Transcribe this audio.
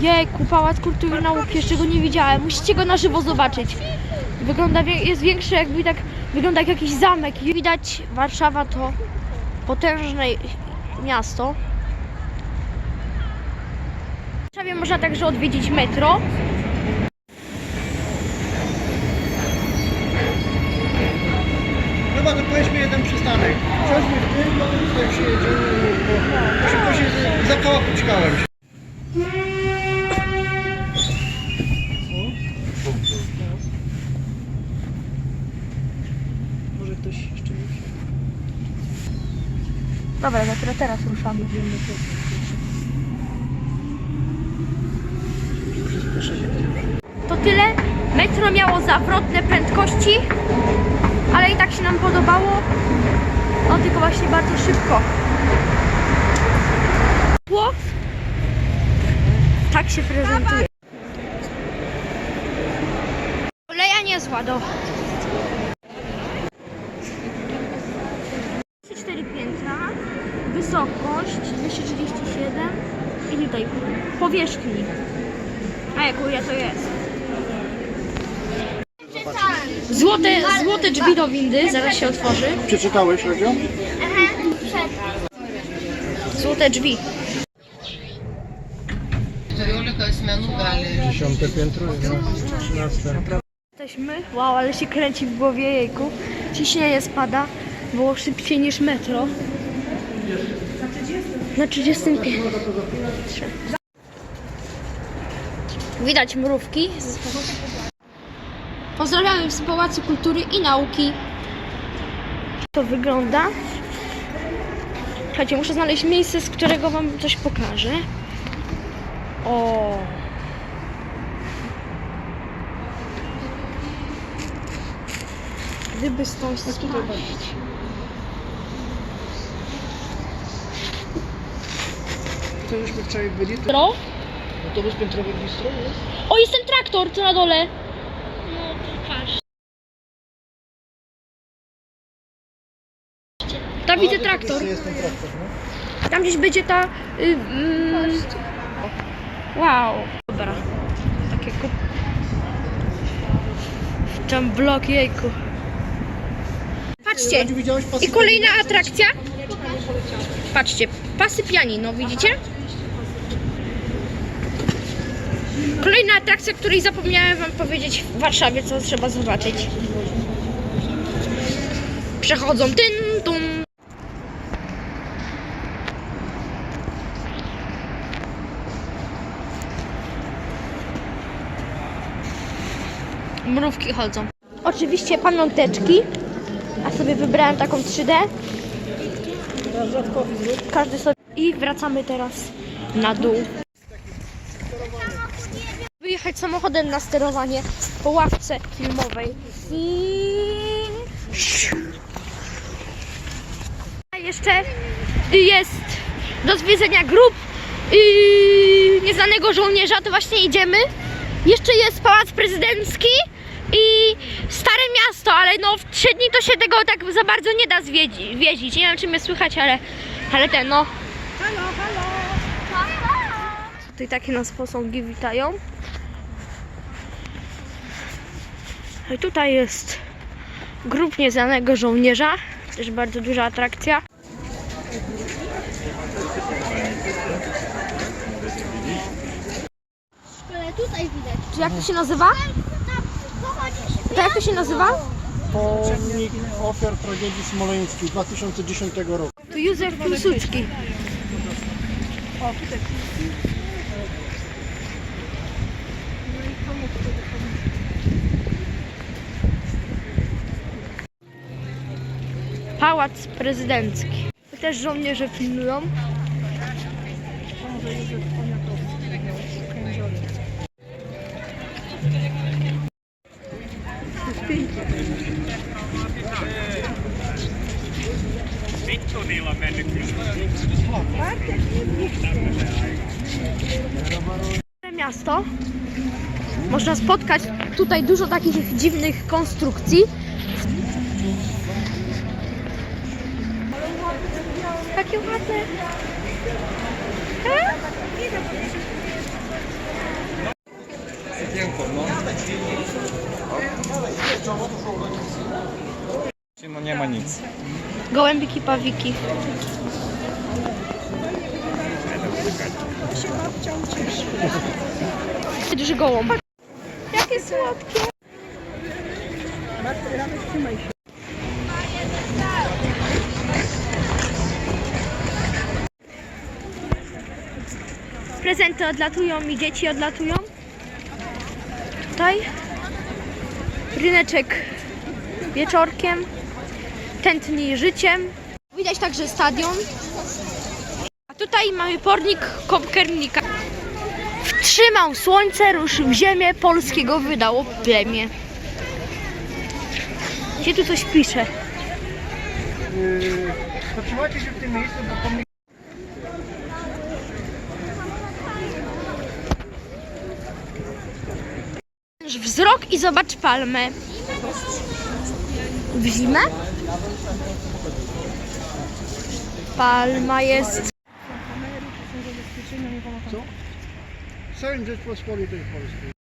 Jejku, Pałac Kultury Nauki, jeszcze go nie widziałem. Musicie go na żywo zobaczyć. Wygląda, jest większy jakby tak, wygląda jak jakiś zamek. I Widać, Warszawa to potężne miasto. W Warszawie można także odwiedzić metro. Chyba to pojedźmy jeden przystanek. Wsiądźmy w tym, no i tutaj przyjedziemy, bo szybko się. Może ktoś jeszcze wsiadł. Dobra, dopiero teraz ruszamy. To tyle. Metro miało zawrotne prędkości, ale i tak się nam podobało. No tylko właśnie bardzo szybko. Tło tak się prezentuje. Koleja niezła do 4 piętra, wysokość 237 i tutaj powierzchni. A jaką ja to jest? Złote, złote drzwi do windy, zaraz się otworzy. Przeczytałeś, Radio? Złote drzwi. Keturiolika asmenų gali Dziesiąte piętro, trzynaste. Jesteśmy. Wow, ale się kręci w głowie jejku. Ciśnienie spada. Było szybciej niż metro. Na 30 piętrze. Widać mrówki. Pozdrawiamy z Pałacu Kultury i Nauki. To wygląda. Słuchajcie, muszę znaleźć miejsce, z którego wam coś pokażę. O. Gdyby stąd spaść. To żeśmy wczoraj byli, to Bistro? autobus piętrowy bistro jest? O, jest ten traktor, co na dole. No, to patrz. Tam widzę traktor. Jest ten traktor, no. Tam gdzieś będzie ta... Y, mm, wow. Dobra. Takie kup... Tam blok, jejku. Patrzcie. I kolejna atrakcja. Patrzcie, pasy pianino, widzicie? Kolejna atrakcja, której zapomniałem wam powiedzieć w Warszawie, co trzeba zobaczyć. Przechodzą tyn, tum. Mrówki chodzą. Oczywiście pamiąteczki. A sobie wybrałem taką 3D. Każdy sobie. I wracamy teraz na dół. Wyjechać samochodem na sterowanie po ławce filmowej. I... A jeszcze jest do zwiedzenia grup yy, nieznanego żołnierza, to właśnie idziemy. Jeszcze jest pałac prezydencki i ale no w trzy dni to się tego tak za bardzo nie da zwiedzi- zwiedzić. Nie wiem czy mnie słychać, ale, ale ten no. Tutaj takie nas posągi witają. I tutaj jest grób nieznanego żołnierza. Też bardzo duża atrakcja. Tutaj widać. Czy jak to się nazywa? To jak to się nazywa? Pomnik ofiar tragedii smoleńskiej 2010 roku. To Józef Piłsudski. Pałac prezydencki. Tu też żołnierze pilnują. Miasto. Można spotkać tutaj dużo takich dziwnych konstrukcji. Takie ładne. No nie ma nic. Gołębiki, pawiki. Duży gołąb. Jakie słodkie. Prezenty odlatują i dzieci odlatują. Tutaj ryneczek wieczorkiem tętni życiem. Widać także stadion. A tutaj mamy pornik Kopernika. Wtrzymał słońce, ruszył ziemię, polskiego wydało plemię. Gdzie tu coś pisze? Yy, Zatrzymajcie się w tym miejscu, bo pomnik Wzrok i zobacz palmę. W zimę? Palma jest. w całym Rzeczpospolitej Polskiej.